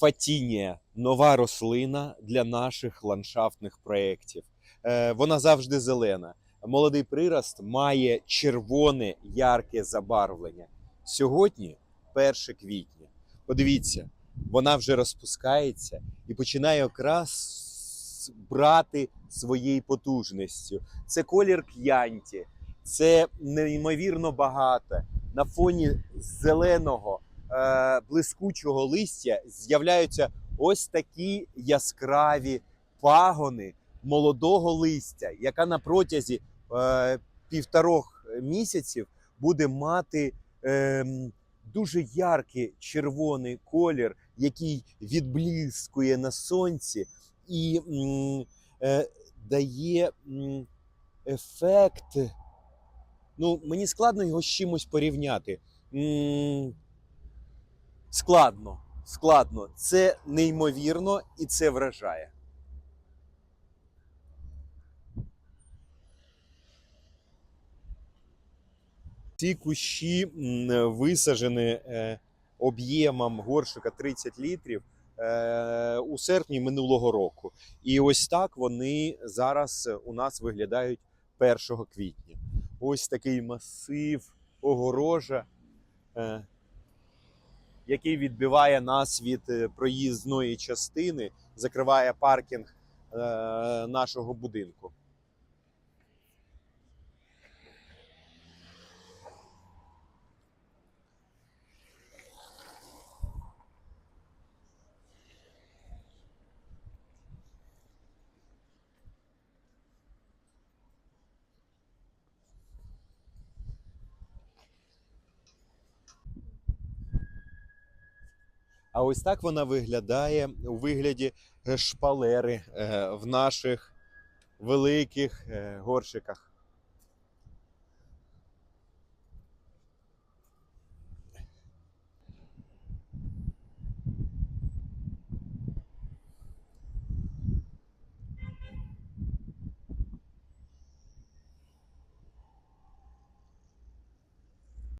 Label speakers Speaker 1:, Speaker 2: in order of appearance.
Speaker 1: Фатінія нова рослина для наших ландшафтних проєктів. Е, Вона завжди зелена. Молодий прирост має червоне ярке забарвлення. Сьогодні 1 квітня. Подивіться, вона вже розпускається і починає якраз брати своєю потужністю. Це колір к'янті, це неймовірно багато. На фоні зеленого блискучого листя з'являються ось такі яскраві пагони молодого листя, яка на протязі е, півторох місяців буде мати е, дуже яркий червоний колір, який відблискує на сонці і е, дає ефект. Ну, мені складно його з чимось порівняти. Складно, складно. Це неймовірно і це вражає. Ці кущі м, висаджені е, об'ємом горшика 30 літрів е, у серпні минулого року. І ось так вони зараз у нас виглядають 1 квітня. Ось такий масив огорожа, е, який відбиває нас від е, проїзної частини, закриває паркінг е, нашого будинку. А ось так вона виглядає у вигляді е, шпалери е, в наших великих е, горшиках.